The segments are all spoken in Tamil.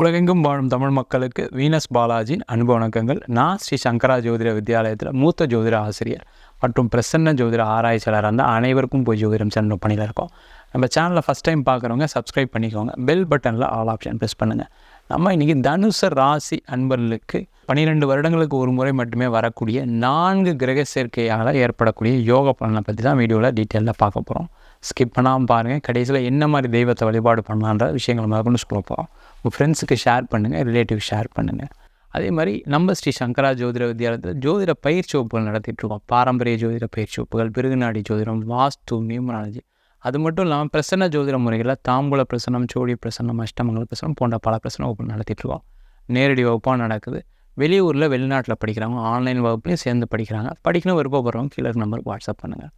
உலகெங்கும் வாழும் தமிழ் மக்களுக்கு வீனஸ் பாலாஜியின் அன்பு வணக்கங்கள். நான் ஸ்ரீ. சங்கரா ஜோதிட வித்யாலயத்தில் மூத்த ஜோதிட ஆசிரியர் மற்றும் பிரசன்ன ஜோதிட ஆராய்ச்சியாளர் அந்த அனைவருக்கும் போய் ஜோதிடம் சென்ற பணியில் இருக்கோம். நம்ம சேனலில் ஃபஸ்ட் டைம் பார்க்குறவங்க சப்ஸ்கிரைப் பண்ணிக்கோங்க. பெல் பட்டனில் ஆல் ஆப்ஷன் ப்ரெஸ் பண்ணுங்கள் நம்ம இன்றைக்கி தனுச ராசி அன்பர்களுக்கு பன்னிரெண்டு வருடங்களுக்கு ஒரு முறை மட்டுமே வரக்கூடிய நான்கு கிரக சேர்க்கையால் ஏற்படக்கூடிய யோக பலனை பற்றி தான் வீடியோவில் டீட்டெயிலில் பார்க்க போகிறோம் ஸ்கிப் பண்ணாமல் பாருங்கள் கடைசியில் என்ன மாதிரி தெய்வத்தை வழிபாடு பண்ணலான்ற விஷயங்களை முதற்கொண்டு சொல்ல போகிறோம் உங்கள் ஃப்ரெண்ட்ஸுக்கு ஷேர் பண்ணுங்கள் ரிலேட்டிவ் ஷேர் பண்ணுங்கள் அதே மாதிரி நம்ம ஸ்ரீ சங்கரா ஜோதிட வித்யாலயத்தில் ஜோதிட பயிற்சி வகுப்புகள் நடத்திட்டு இருக்கோம். பாரம்பரிய ஜோதிட பயிற்சி வகுப்புகள் பிருகுநாடி ஜோதிடம் வாஸ்து நியூமராலஜி அது மட்டும் இல்லாமல் பிரசன்ன ஜோதிட முறைகளில் தாம்பூல பிரசனம் சோழி பிரசனம் அஷ்டமங்கல பிரசனம் போன்ற பல பிரசனம் வகுப்பு நடத்திட்டுருக்கோம் நேரடி வகுப்பாக நடக்குது. வெளியூரில் வெளிநாட்டில் படிக்கிறவங்க ஆன்லைன் வகுப்புலையும் சேர்ந்து படிக்கிறாங்க. படிக்கணும் விருப்பப்படுறவங்க கீழே நம்பர் வாட்ஸ்அப் பண்ணுங்கள்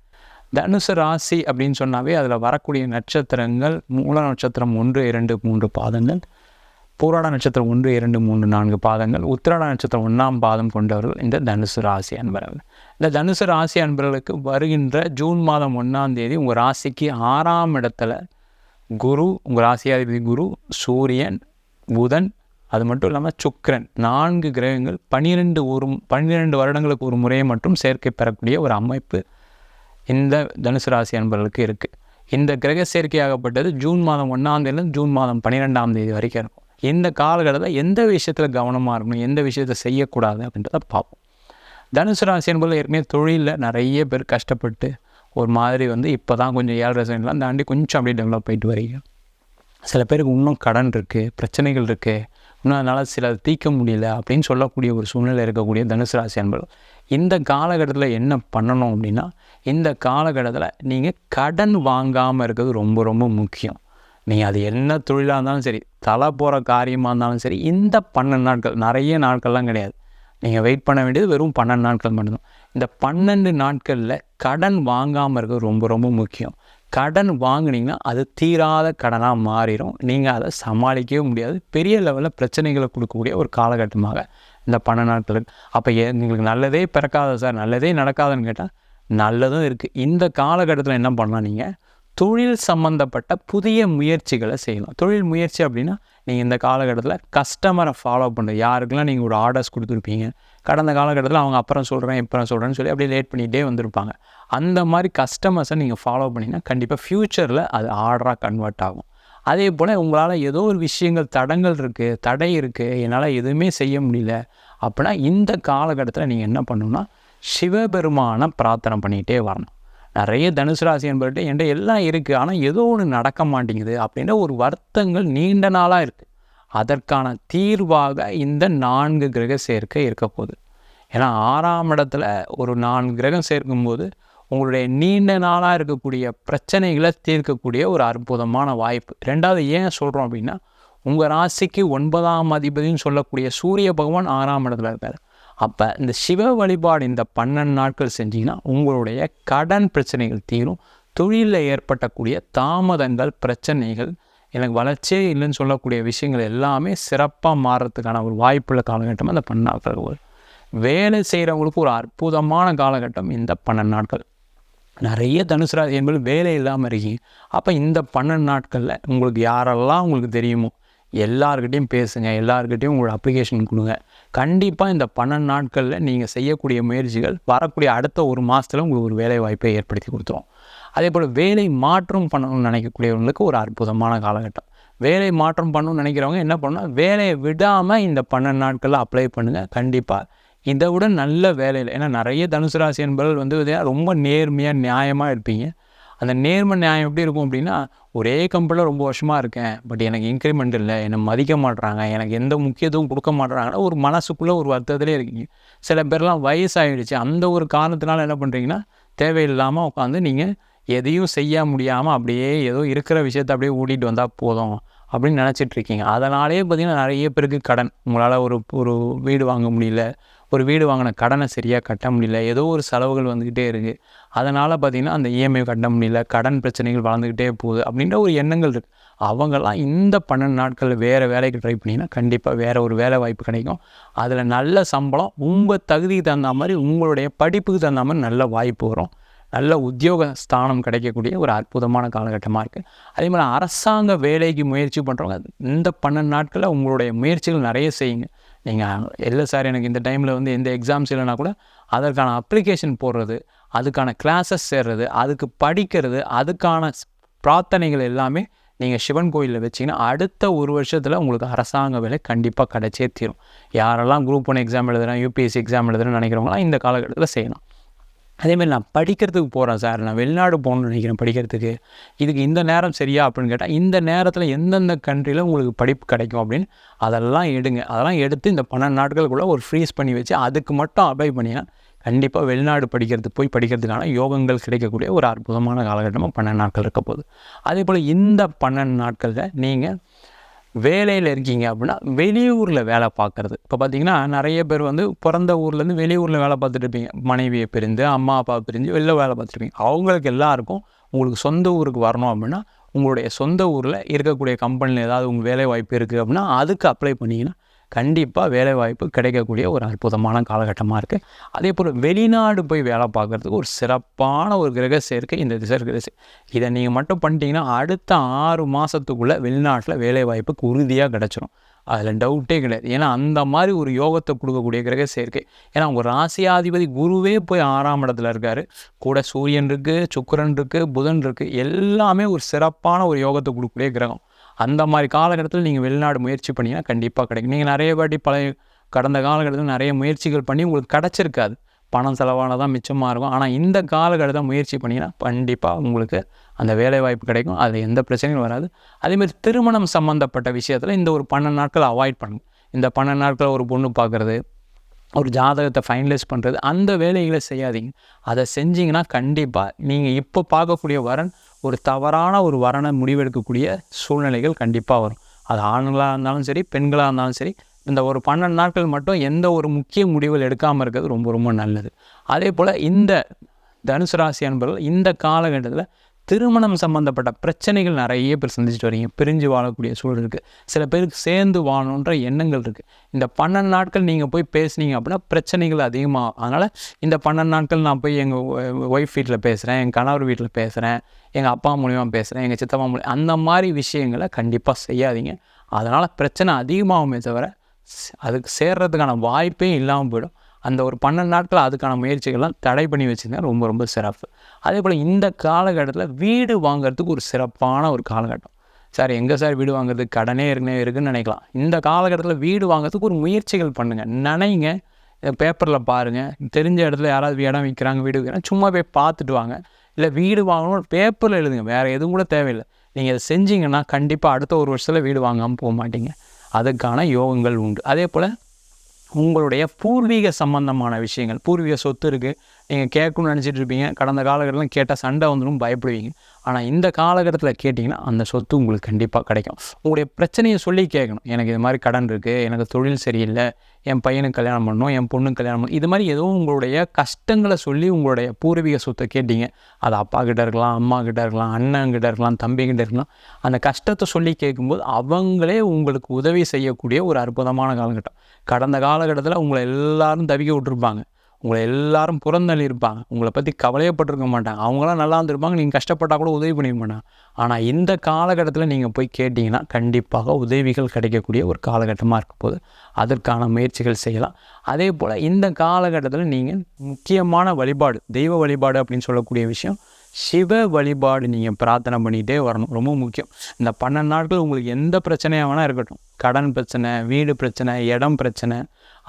தனுசு ராசி அப்படின்னு சொன்னாவே அதில் வரக்கூடிய நட்சத்திரங்கள் மூல நட்சத்திரம் ஒன்று இரண்டு மூன்று பாதங்கள். பூராட நட்சத்திரம் ஒன்று இரண்டு மூன்று நான்கு பாதங்கள். உத்திராட நட்சத்திரம் ஒன்றாம் பாதம் கொண்டவர்கள் இந்த தனுசு ராசி அன்பர்கள். இந்த தனுசு ராசி அன்பர்களுக்கு வருகின்ற ஜூன் மாதம் ஒன்றாம் தேதி உங்கள் ராசிக்கு ஆறாம் இடத்துல குரு உங்கள் ராசியாதிபதி குரு சூரியன் புதன் அது மட்டும் இல்லாமல் சுக்ரன் நான்கு கிரகங்கள் பன்னிரெண்டு ஒரு பன்னிரெண்டு வருடங்களுக்கு ஒரு முறையை மட்டும் சேர்க்கை பெறக்கூடிய ஒரு அமைப்பு இந்த தனுசு ராசி அன்பர்களுக்கு இருக்குது இந்த கிரக சேர்க்கையாகப்பட்டது ஜூன் மாதம் ஒன்றாம் தேதியிலிருந்து ஜூன் மாதம் பன்னிரெண்டாம் தேதி வரைக்கும் இருக்கும். இந்த காலகட்டத்தில் எந்த விஷயத்தில் கவனமாக இருக்கணும் எந்த விஷயத்தை செய்யக்கூடாது அப்படின்றத பார்ப்போம். தனுசு ராசி என்பதில் ஏற்கனவே தொழிலில் நிறைய பேர் கஷ்டப்பட்டு ஒரு மாதிரி வந்து இப்போ தான் கொஞ்சம் ஏழரை சைன்லாம் தாண்டி கொஞ்சம் அப்படியே டெவலப் ஆகிட்டு வரீங்க. சில பேருக்கு இன்னும் கடன் இருக்குது பிரச்சனைகள் இருக்குது இன்னும் அதனால் சில தீர்க்க முடியல அப்படின்னு சொல்லக்கூடிய ஒரு சூழ்நிலை இருக்கக்கூடிய தனுசு ராசி அன்பர்கள் இந்த காலகட்டத்தில் என்ன பண்ணணும் அப்படின்னா இந்த காலகட்டத்தில் நீங்கள் கடன் வாங்காமல் இருக்கிறது ரொம்ப ரொம்ப முக்கியம். நீங்கள் அது என்ன தொழிலாக இருந்தாலும் சரி தலை போகிற காரியமாக இருந்தாலும் சரி இந்த பன்னெண்டு நாட்கள் நிறைய நாட்கள்லாம் கிடையாது. நீங்கள் வெயிட் பண்ண வேண்டியது வெறும் பன்னெண்டு நாட்கள் மட்டும்தான். இந்த பன்னெண்டு நாட்களில் கடன் வாங்காமல் இருக்கிறது ரொம்ப ரொம்ப முக்கியம். கடன் வாங்கினீங்கன்னா அது தீராத கடனாக மாறிடும் நீங்கள் அதை சமாளிக்கவே முடியாது. பெரிய லெவலில் பிரச்சனைகளை கொடுக்கக்கூடிய ஒரு காலகட்டமாக இந்த பன்னெண்டு நாட்களுக்கு அப்போ எங்களுக்கு நல்லதே பிறக்காத சார். நல்லதே நடக்காதுன்னு கேட்டால் நல்லதும் இருக்குது இந்த காலகட்டத்தில் என்ன பண்ணலாம் நீங்கள் தொழில் சம்மந்தப்பட்ட புதிய முயற்சிகளை செய்யலாம். தொழில் முயற்சி அப்படின்னா நீங்கள் இந்த காலகட்டத்தில் கஸ்டமரை ஃபாலோ பண்ணுறது யாருக்கெல்லாம் நீங்கள் ஒரு ஆர்டர்ஸ் கொடுத்துருப்பீங்க கடந்த காலகட்டத்தில் அவங்க அப்புறம் சொல்கிறேன் இப்போ சொல்கிறேன்னு சொல்லி அப்படியே லேட் பண்ணிகிட்டே வந்திருப்பாங்க. அந்த மாதிரி கஸ்டமர்ஸை நீங்கள் ஃபாலோ பண்ணிங்கன்னா கண்டிப்பாக ஃப்யூச்சரில் அது ஆர்டராக கன்வெர்ட் ஆகும். அதே போல் உங்களால் ஏதோ ஒரு விஷயங்கள் தடங்கள் இருக்குது தடை இருக்குது என்னால் எதுவுமே செய்ய முடியல அப்படின்னா இந்த காலகட்டத்தில் நீங்கள் என்ன பண்ணணும்னா சிவபெருமானை பிரார்த்தனை பண்ணிகிட்டே வரணும். நிறைய தனுசு ராசி என்பவர்கிட்ட என்கிட்ட எல்லாம் இருக்குது ஆனால் ஏதோ ஒன்று நடக்க மாட்டேங்குது அப்படின்ற ஒரு வருத்தங்கள் நீண்ட நாளாக இருக்குது அதற்கான தீர்வாக இந்த நான்கு கிரக சேர்க்கை இருக்க போகுது. ஏன்னா ஆறாம் இடத்துல ஒரு நான்கு கிரகம் சேர்க்கும்போது உங்களுடைய நீண்ட நாளாக இருக்கக்கூடிய பிரச்சனைகளை தீர்க்கக்கூடிய ஒரு அற்புதமான வாய்ப்பு. ரெண்டாவது ஏன் சொல்கிறோம் அப்படின்னா உங்கள் ராசிக்கு ஒன்பதாம் அதிபதினு சொல்லக்கூடிய சூரிய பகவான் ஆறாம் இடத்துல இருக்கார். அப்போ இந்த சிவ வழிபாடு இந்த பன்னெண்டு நாட்கள் செஞ்சிங்கன்னா உங்களுடைய கடன் பிரச்சனைகள் தீரும். தொழிலில் ஏற்பட்டக்கூடிய தாமதங்கள் பிரச்சனைகள் எனக்கு வளர்ச்சியே இல்லைன்னு சொல்லக்கூடிய விஷயங்கள் எல்லாமே சிறப்பாக மாறுறதுக்கான ஒரு வாய்ப்புள்ள காலகட்டம் அந்த பன்னெண்டு நாட்கள். ஒரு வேலை செய்கிறவங்களுக்கு ஒரு அற்புதமான காலகட்டம் இந்த பன்னெண்டு நாட்கள். நிறைய தனுசு ராசி என்பது வேலை இல்லாமல் இருக்கீங்க. அப்போ இந்த பன்னெண்டு நாட்களில் உங்களுக்கு யாரெல்லாம் உங்களுக்கு தெரியுமோ எல்லாருக்கிட்டையும் பேசுங்க எல்லாருக்கிட்டையும் உங்களோட அப்ளிகேஷன் கொடுங்க. கண்டிப்பாக இந்த பன்னெண்டு நாட்களில் நீங்கள் செய்யக்கூடிய முயற்சிகள் வரக்கூடிய அடுத்த ஒரு மாதத்தில் உங்களுக்கு ஒரு வேலை வாய்ப்பை ஏற்படுத்தி கொடுத்துரும். அதே போல் வேலை மாற்றம் பண்ணணும்னு நினைக்கக்கூடியவங்களுக்கு ஒரு அற்புதமான காலகட்டம். வேலை மாற்றம் பண்ணணும்னு நினைக்கிறவங்க என்ன பண்ணணும் வேலையை விடாமல் இந்த பன்னெண்டு நாட்களில் அப்ளை பண்ணுங்கள் கண்டிப்பாக இதை விட நல்ல வேலையில் ஏன்னா நிறைய தனுசு ராசி என்பவர்கள் வந்து ரொம்ப நேர்மையாக நியாயமாக இருப்பீங்க. அந்த நேர்மை நியாயம் எப்படி இருக்கும் அப்படின்னா ஒரே கம்பெனியில் ரொம்ப வருஷமாக இருக்கேன் பட் எனக்கு இன்க்ரிமெண்ட் இல்லை என்னை மதிக்க மாட்றாங்க எனக்கு எந்த முக்கியத்துவம் கொடுக்க மாட்றாங்கன்னா ஒரு மனசுக்குள்ளே ஒரு வருத்தத்திலே இருக்கீங்க. சில பேர்லாம் வயசாகிடுச்சு அந்த ஒரு காரணத்தினால என்ன பண்ணுறீங்கன்னா தேவையில்லாமல் உட்காந்து நீங்கள் எதையும் செய்ய முடியாமல் அப்படியே ஏதோ இருக்கிற விஷயத்த அப்படியே ஓட்டிகிட்டு வந்தால் போதும் அப்படின்னு நினச்சிட்டு இருக்கீங்க. அதனாலே பார்த்திங்கன்னா நிறைய பேருக்கு கடன் உங்களால் ஒரு ஒரு வீடு வாங்க முடியல ஒரு வீடு வாங்கின கடனை சரியாக கட்ட முடியல ஏதோ ஒரு செலவுகள் வந்துக்கிட்டே இருக்குது அதனால் பார்த்திங்கன்னா அந்த இஎம்ஐ கட்ட முடியல கடன் பிரச்சனைகள் வளர்ந்துக்கிட்டே போகுது அப்படின்ற ஒரு எண்ணங்கள் இருக்குது அவங்கெல்லாம் இந்த பன்னெண்டு நாட்கள் வேறு வேலைக்கு ட்ரை பண்ணிங்கன்னா கண்டிப்பாக வேறு ஒரு வேலை வாய்ப்பு கிடைக்கும். அதில் நல்ல சம்பளம் உங்கள் தகுதிக்கு தகுந்த மாதிரி உங்களுடைய படிப்புக்கு தகுந்த மாதிரி நல்ல வாய்ப்பு வரும். நல்ல உத்தியோக ஸ்தானம் கிடைக்கக்கூடிய ஒரு அற்புதமான காலகட்டமாக இருக்குது அதே மாதிரி அரசாங்க வேலைக்கு முயற்சி பண்ணுறவங்க இந்த பன்னெண்டு நாட்களில் உங்களுடைய முயற்சிகள் நிறைய செய்யுங்க. நீங்கள் இல்லை சார் எனக்கு இந்த டைமில் வந்து எந்த எக்ஸாம்ஸ் இல்லைனா கூட அதற்கான அப்ளிகேஷன் போடுறது அதுக்கான கிளாஸஸ் சேர்றது அதுக்கு படிக்கிறது அதுக்கான பிரார்த்தனைகள் எல்லாமே நீங்கள் சிவன் கோயிலில் வச்சிங்கன்னா அடுத்த ஒரு வருஷத்தில் உங்களுக்கு அரசாங்க வேலை கண்டிப்பாக கிடைச்சே தீரும். யாரெல்லாம் குரூப் ஒன் எக்ஸாம் எழுதுகிறேன் யூபிஎஸ்சி எக்ஸாம் எழுதுறேன்னு நினைக்கிறவங்களாம் இந்த காலகட்டத்தில் செய்யலாம். அதேமாதிரி நான் படிக்கிறதுக்கு போகிறேன் சார். நான் வெளிநாடு போகணும்னு நினைக்கிறேன் படிக்கிறதுக்கு. இதுக்கு இந்த நேரம் சரியா அப்படின்னு கேட்டால் இந்த நேரத்தில் எந்தெந்த கண்ட்ரியில் உங்களுக்கு படிப்பு கிடைக்கும் அப்படின்னு அதெல்லாம் எடுங்க. அதெல்லாம் எடுத்து இந்த பன்னெண்டு நாட்களுக்குள்ளே ஒரு ஃப்ரீஸ் பண்ணி வச்சு அதுக்கு மட்டும் அப்ளை பண்ணிங்கன்னா கண்டிப்பாக வெளிநாடு படிக்கிறது போய் படிக்கிறதுக்கான யோகங்கள் கிடைக்கக்கூடிய ஒரு அற்புதமான காலகட்டமாக பன்னெண்டு நாட்கள் இருக்க போகுது. அதே போல் இந்த பன்னெண்டு நாட்களில் நீங்கள் வேலையில் இருக்கீங்க அப்படின்னா வெளியூரில் வேலை பார்க்குறது. இப்போ பார்த்தீங்கன்னா நிறைய பேர் வந்து பிறந்த ஊர்லேருந்து வெளியூரில் வேலை பார்த்துட்டு இருப்பீங்க. மனைவியை பிரிந்து அம்மா அப்பா பிரிஞ்சு வெளில வேலை பார்த்துருப்பீங்க அவங்களுக்கு எல்லாருக்கும் உங்களுக்கு சொந்த ஊருக்கு வரணும் அப்படின்னா உங்களுடைய சொந்த ஊரில் இருக்கக்கூடிய கம்பெனியில் ஏதாவது உங்கள் வேலை வாய்ப்பு இருக்குது அப்படின்னா அதுக்கு அப்ளை பண்ணிங்கன்னா கண்டிப்பாக வேலைவாய்ப்பு கிடைக்கக்கூடிய ஒரு அற்புதமான காலகட்டமாக இருக்குது அதே போல் வெளிநாடு போய் வேலை பார்க்குறதுக்கு ஒரு சிறப்பான ஒரு கிரக சேர்க்கை இந்த திசை கிரக இதை நீங்கள் மட்டும் பண்ணிட்டீங்கன்னா அடுத்த ஆறு மாதத்துக்குள்ளே வெளிநாட்டில் வேலைவாய்ப்புக்கு உறுதியாக கிடச்சிரும். அதில் டவுட்டே கிடையாது. ஏன்னா அந்த மாதிரி ஒரு யோகத்தை கொடுக்கக்கூடிய கிரக சேர்க்கை. ஏன்னா உங்கள் ராசியாதிபதி குருவே போய் ஆறாம் இடத்துல இருக்கார். கூட சூரியன் இருக்குது சுக்கரன் இருக்குது புதன் இருக்குது எல்லாமே ஒரு சிறப்பான ஒரு யோகத்தை கொடுக்கக்கூடிய கிரகம். அந்த மாதிரி காலகட்டத்தில் நீங்கள் வெளிநாடு முயற்சி பண்ணிங்கன்னா கண்டிப்பாக கிடைக்கும். நீங்கள் நிறைய வாட்டி பழைய கடந்த காலகட்டத்தில் நிறைய முயற்சிகள் பண்ணி உங்களுக்கு கிடச்சிருக்காது. பணம் செலவானதான் மிச்சமாக இருக்கும். ஆனால் இந்த காலகட்டத்தை முயற்சி பண்ணிங்கன்னா கண்டிப்பாக உங்களுக்கு அந்த வேலை வாய்ப்பு கிடைக்கும். அது எந்த பிரச்சனையும் வராது. அதேமாதிரி திருமணம் சம்மந்தப்பட்ட விஷயத்தில் இந்த ஒரு பன்னெண்டு நாட்கள் அவாய்ட் பண்ணுங்க. இந்த பன்னெண்டு நாட்கள் ஒரு பொண்ணு பார்க்குறது ஒரு ஜாதகத்தை ஃபைனலைஸ் பண்ணுறது அந்த வேலைகளை செய்யாதீங்க. அதை செஞ்சிங்கன்னா கண்டிப்பாக நீங்கள் இப்போ பார்க்கக்கூடிய வரன் ஒரு தவறான ஒரு வரனை முடிவெடுக்கக்கூடிய சூழ்நிலைகள் கண்டிப்பாக வரும். அது ஆண்களாக இருந்தாலும் சரி பெண்களாக இருந்தாலும் சரி இந்த ஒரு பன்னெண்டு நாட்கள் மட்டும் எந்த ஒரு முக்கிய முடிவுகள் எடுக்காமல் இருக்கிறது ரொம்ப ரொம்ப நல்லது. அதே போல் இந்த தனுசு ராசி அன்பர்கள் இந்த காலகட்டத்தில் திருமணம் சம்மந்தப்பட்ட பிரச்சனைகள் நிறைய பேர் சந்திச்சுட்டு வரீங்க. பிரிஞ்சு வாழக்கூடிய சூழல் இருக்குது சில பேருக்கு சேர்ந்து வாழணுன்ற எண்ணங்கள் இருக்குது இந்த பன்னெண்டு நாட்கள் நீங்கள் போய் பேசுனீங்க அப்படின்னா பிரச்சனைகள் அதிகமாகும் அதனால் இந்த பன்னெண்டு நாட்கள் நான் போய் எங்கள் ஒய்ஃப் வீட்டில் பேசுகிறேன் எங்கள் கணவர் வீட்டில் பேசுகிறேன் எங்கள் அப்பா மூலியமாக பேசுகிறேன் எங்கள் சித்தப்பா மூலியம் அந்த மாதிரி விஷயங்களை கண்டிப்பாக செய்யாதீங்க. அதனால் பிரச்சனை அதிகமாகுமே தவிர அதுக்கு சேர்றதுக்கான வாய்ப்பே இல்லாமல் போயிடும். அந்த ஒரு பன்னெண்டு நாட்கள் அதுக்கான முயற்சிகள்லாம் தடை பண்ணி வச்சுருந்தா ரொம்ப ரொம்ப சிறப்பு. அதே போல் இந்த காலகட்டத்தில் வீடு வாங்குறதுக்கு ஒரு சிறப்பான ஒரு காலகட்டம். சார் எங்கே சார் வீடு வாங்குறது? கடனே இருக்குனே இருக்குன்னு நினைக்கலாம். இந்த காலகட்டத்தில் வீடு வாங்குறதுக்கு ஒரு முயற்சிகள் பண்ணுங்கள் நினைங்க. பேப்பரில் பாருங்கள் தெரிஞ்ச இடத்துல யாராவது இடம் விற்கிறாங்க வீடு விற்கிறாங்க சும்மா போய் பார்த்துட்டு வாங்க. இல்லை வீடு வாங்கணும் பேப்பரில் எழுதுங்க. வேறு எதுவும் கூட தேவையில்லை. நீங்கள் இதை செஞ்சீங்கன்னா கண்டிப்பாக அடுத்த ஒரு வருஷத்தில் வீடு வாங்காமல் போக மாட்டீங்க. அதுக்கான யோகங்கள் உண்டு. அதே போல் உங்களுடைய பூர்வீக சம்பந்தமான விஷயங்கள் பூர்வீக சொத்து இருக்குது நீங்கள் கேட்கணும்னு நினச்சிட்டு இருப்பீங்க. கடந்த காலகட்டத்தில் கேட்டால் சண்டை வந்துடும் பயப்படுவீங்க. ஆனால் இந்த காலகட்டத்தில் கேட்டிங்கன்னா அந்த சொத்து உங்களுக்கு கண்டிப்பாக கிடைக்கும். உங்களுடைய பிரச்சனையை சொல்லி கேட்கணும். எனக்கு இது மாதிரி கடன் இருக்குது எனக்கு தொழில் சரியில்லை என் பையனுக்கு கல்யாணம் பண்ணணும் என் பொண்ணுக்கு கல்யாணம் பண்ணணும். இது மாதிரி ஏதோ உங்களுடைய கஷ்டங்களை சொல்லி உங்களுடைய பூர்வீக சொத்தை கேட்டீங்க. அது அப்பா கிட்ட இருக்கலாம் அம்மா கிட்ட இருக்கலாம் அண்ணன் கிட்ட இருக்கலாம் தம்பி கிட்ட இருக்கலாம். அந்த கஷ்டத்தை சொல்லி கேட்கும்போது அவங்களே உங்களுக்கு உதவி செய்யக்கூடிய ஒரு அற்புதமான காலகட்டம். கடந்த காலகட்டத்தில் உங்களை எல்லாரும் தவிக்க விட்டுருப்பாங்க. உங்களை எல்லாரும் புறந்தள்ளி இருப்பாங்க உங்களை பற்றி கவலையப்பட்டிருக்க மாட்டாங்க. அவங்களாம் நல்லா இருந்திருப்பாங்க. நீங்கள் கஷ்டப்பட்டால் கூட உதவி பண்ணிக்க மாட்டாங்க. ஆனால் இந்த காலகட்டத்தில் நீங்கள் போய் கேட்டிங்கன்னா கண்டிப்பாக உதவிகள் கிடைக்கக்கூடிய ஒரு காலகட்டமாக இருக்க போது அதற்கான முயற்சிகள் செய்யலாம். அதே போல் இந்த காலகட்டத்தில் நீங்கள் முக்கியமான வழிபாடு தெய்வ வழிபாடு அப்படின்னு சொல்லக்கூடிய விஷயம் சிவ வழிபாடு நீங்கள் பிரார்த்தனை பண்ணிகிட்டே வரணும். ரொம்ப முக்கியம். இந்த பன்னெண்டு நாட்கள் உங்களுக்கு எந்த பிரச்சனையாக வேணால் இருக்கட்டும். கடன் பிரச்சனை வீடு பிரச்சனை இடம் பிரச்சனை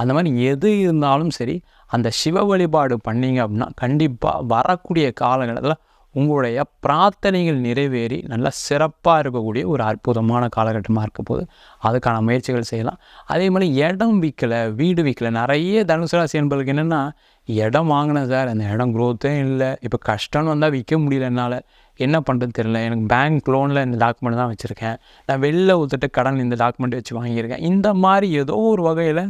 அந்த மாதிரி எது இருந்தாலும் சரி அந்த சிவ வழிபாடு பண்ணீங்க அப்படின்னா கண்டிப்பாக வரக்கூடிய காலகட்டத்தில் உங்களுடைய பிரார்த்தனைகள் நிறைவேறி நல்ல சிறப்பாக இருக்கக்கூடிய ஒரு அற்புதமான காலகட்டமாக இருக்க போது அதுக்கான முயற்சிகள் செய்யலாம். அதே மாதிரி இடம் விற்கலை வீடு விற்கலை நிறைய தனுசு ராசி என்பதுக்கு என்னென்னா இடம் வாங்கினேன் சார் அந்த இடம் க்ரோத்தே இல்லை. இப்போ கஷ்டம்னு வந்தால் விற்க முடியல என்னால். என்ன பண்ணுறது தெரியல. எனக்கு பேங்க் லோனில் இந்த டாக்குமெண்ட் தான் வச்சுருக்கேன். நான் வெளில ஊற்றுட்டு கடன் இந்த டாக்குமெண்ட் வச்சு வாங்கியிருக்கேன். இந்த மாதிரி ஏதோ ஒரு வகையில்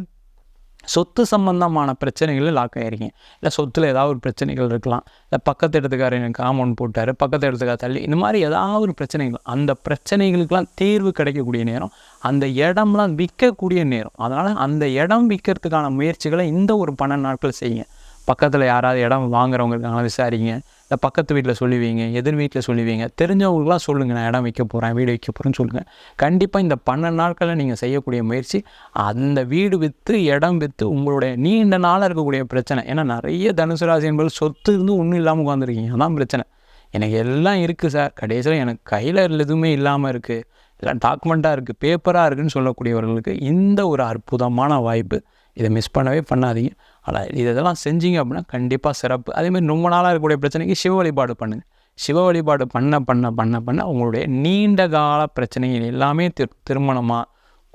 சொத்து சம்பந்தமான பிரச்சனைகளில் லாக் ஆகிருக்கீங்க இல்லை சொத்தில் ஏதாவது ஒரு பிரச்சனைகள் இருக்கலாம். இல்லை பக்கத்து இடத்துக்காரர் எனக்கு காமௌண்ட் போட்டார் பக்கத்து இடத்துக்கார தள்ளி இந்த மாதிரி ஏதாவது ஒரு பிரச்சனைகள். அந்த பிரச்சனைகளுக்கெல்லாம் தீர்வு கிடைக்கக்கூடிய நேரம் அந்த இடம்லாம் விற்கக்கூடிய நேரம். அதனால் அந்த இடம் விற்கிறதுக்கான முயற்சிகளை இந்த ஒரு பன்னெண்டு நாட்கள் செய்யுங்க. பக்கத்தில் யாராவது இடம் வாங்குறவங்க இருக்காங்களா விசாரிங்க. இல்லை பக்கத்து வீட்டில் சொல்லுவீங்க எதிர் வீட்டில் சொல்லுவீங்க. தெரிஞ்சவங்களுக்குலாம் சொல்லுங்கள் நான் இடம் வைக்க போகிறேன் வீடு வைக்க போகிறேன்னு சொல்லுங்கள் கண்டிப்பாக இந்த பன்னெண்டு நாட்களில் நீங்கள் செய்யக்கூடிய முயற்சி அந்த வீடு விற்று இடம் விற்று உங்களுடைய நீண்ட நாளாக இருக்கக்கூடிய பிரச்சனை. ஏன்னா நிறைய தனுசு ராசி என்பது சொத்து இருந்து ஒன்றும் இல்லாமல் உட்காந்துருக்கீங்க அதான் பிரச்சனை. எனக்கு எல்லாம் இருக்குது சார். கடைசியில் எனக்கு கையில் எதுவுமே இல்லாமல் இருக்குது எல்லாம் டாக்குமெண்ட்டாக இருக்குது பேப்பராக இருக்குதுன்னு சொல்லக்கூடியவர்களுக்கு இந்த ஒரு அற்புதமான வாய்ப்பு. இதை மிஸ் பண்ணவே பண்ணாதீங்க. ஆனால் இதெல்லாம் செஞ்சீங்க அப்படின்னா கண்டிப்பாக சிறப்பு. அதேமாதிரி ரொம்ப நாளாக இருக்கக்கூடிய பிரச்சனைக்கு சிவ வழிபாடு பண்ணுங்கள் சிவ வழிபாடு பண்ண பண்ண பண்ண பண்ண உங்களுடைய நீண்ட கால பிரச்சனைகள் எல்லாமே திரு திருமணமாக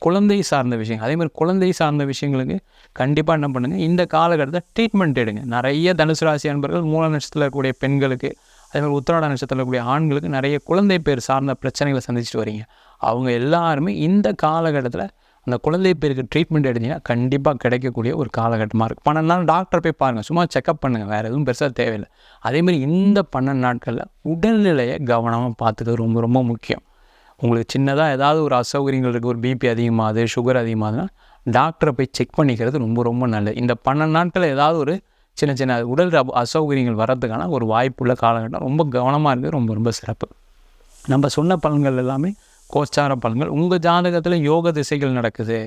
குழந்தை சார்ந்த விஷயங்கள். அதேமாதிரி குழந்தை சார்ந்த விஷயங்களுக்கு கண்டிப்பாக என்ன பண்ணுங்கள் இந்த காலகட்டத்தில் ட்ரீட்மெண்ட் எடுங்க. நிறைய தனுசு ராசி அன்பர்கள் மூல நட்சத்திரத்தில் இருக்கக்கூடிய பெண்களுக்கு அதேமாதிரி உத்திராட நட்சத்திரத்தில் இருக்கக்கூடிய ஆண்களுக்கு நிறைய குழந்தை பேர் சார்ந்த பிரச்சனைகளை சந்திச்சுட்டு வரீங்க. அவங்க எல்லாருமே இந்த காலகட்டத்தில் அந்த குழந்தை பேருக்கு ட்ரீட்மெண்ட் எடுத்தீங்கன்னா கண்டிப்பாக கிடைக்கக்கூடிய ஒரு காலகட்டமாக இருக்குது பன்னெண்டு நாள் டாக்டரை போய் பாருங்கள் சும்மா செக்கப் பண்ணுங்கள் வேறு எதுவும் பெருசாக தேவையில்லை. அதேமாதிரி இந்த பன்னெண்டு நாட்களில் உடல்நிலையை கவனமாக பார்த்துக்கிறது ரொம்ப ரொம்ப முக்கியம். உங்களுக்கு சின்னதாக ஏதாவது ஒரு அசௌகரியங்கள் இருக்குது ஒரு பிபி அதிகமாகுது சுகர் அதிகமாகுதுன்னா டாக்டரை போய் செக் பண்ணிக்கிறது ரொம்ப ரொம்ப நல்லது. இந்த பன்னெண்டு நாட்களில் ஏதாவது ஒரு சின்ன சின்ன உடல் அசௌகரியங்கள் வர்றதுக்கான ஒரு வாய்ப்புள்ள காலகட்டம் ரொம்ப கவனமாக இருக்குது ரொம்ப ரொம்ப சிறப்பு. நம்ம சொன்ன பலன்கள் எல்லாமே கோச்சார பலன்கள். உங்கள் ஜாதகத்தில் யோக திசைகள் நடக்குது.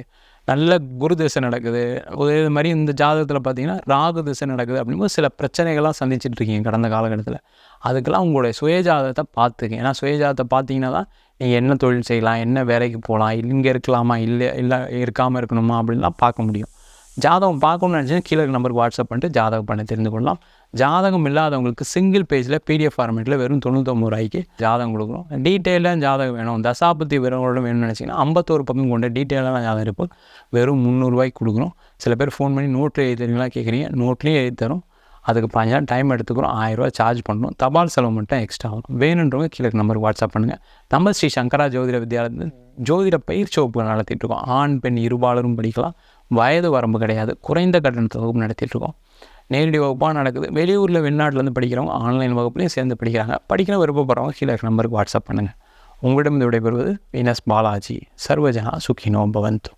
நல்ல குரு திசை நடக்குது. அதே மாதிரி இந்த ஜாதகத்தில் பார்த்தீங்கன்னா ராகு திசை நடக்குது அப்படிங்கும்போது சில பிரச்சனைகள்லாம் சந்திச்சிட்டு இருக்கீங்க கடந்த காலகட்டத்தில். அதுக்கெல்லாம் உங்களுடைய சுயஜாதகத்தை பார்த்துங்க ஏன்னா சுயஜாதத்தை பார்த்தீங்கன்னா தான் நீங்கள் என்ன தொழில் செய்யலாம் என்ன வேலைக்கு போகலாம் இங்கே இருக்கலாமா இல்லை இல்லை இருக்காமல் இருக்கணுமா அப்படின்லாம் பார்க்க முடியும். ஜாதகம் பார்க்கணும்னு நினச்சிங்கன்னா கீழே நம்பருக்கு வாட்ஸ்அப் பண்ணிட்டு ஜாதகம் பண்ணி தெரிந்து கொள்ளலாம். ஜாதகம் இல்லாதவங்களுக்கு சிங்கிள் பேஜில் பிடிஎஃப் ஃபார்மேட்டில் வெறும் தொண்ணூத்தொம்பது ரூபாய்க்கு ஜாதகம் கொடுக்குறோம் டீட்டெயிலாக ஜாதகம் வேணும். தசாபத்தி விவரங்களோட வேணும்னு நினச்சிங்கன்னா ஐம்பத்தோரு பக்கம் கொண்ட டீட்டெயிலான ஜாதகம் இருப்போம் வெறும் முந்நூறுரூவாய்க்கு கொடுக்குறோம் சில பேர் ஃபோன் பண்ணி நோட்டில் எழுதி தரீங்களா கேட்குறீங்க நோட்லேயும் எழுதி தரும். அதுக்கு பதினஞ்சாயிரம் டைம் எடுத்துக்கிறோம். ஆயிரரூவா சார்ஜ் பண்ணணும். தபால் செலவு மட்டும் எக்ஸ்ட்ரா ஆகும். வேணுன்றவங்க கீழே நம்பருக்கு வாட்ஸ்அப் பண்ணுங்கள் நம்ம ஸ்ரீ சங்கரா ஜோதிட வித்யாலயத்தில் ஜோதிட பயிற்சி வகுப்புகள் நடத்திட்டு இருக்கோம். ஆண் பெண் இருபாலரும் படிக்கலாம். வயது வரம்பு கிடையாது. குறைந்த கட்டணத்து வகுப்பு நடத்திட்டு இருக்கோம் நேரடி வகுப்பாக நடக்குது. வெளியூரில் வெளிநாட்டிலேருந்து படிக்கிறவங்க ஆன்லைன் வகுப்புலையும் சேர்ந்து படிக்கிறாங்க. படிக்கிற விருப்பப்படுறவங்க கீழே நம்பருக்கு வாட்ஸ்அப் பண்ணுங்கள் உங்களிடம் விடைபெறுவது வீனஸ் பாலாஜி. சர்வஜனா சுகினோ பவந்தோ.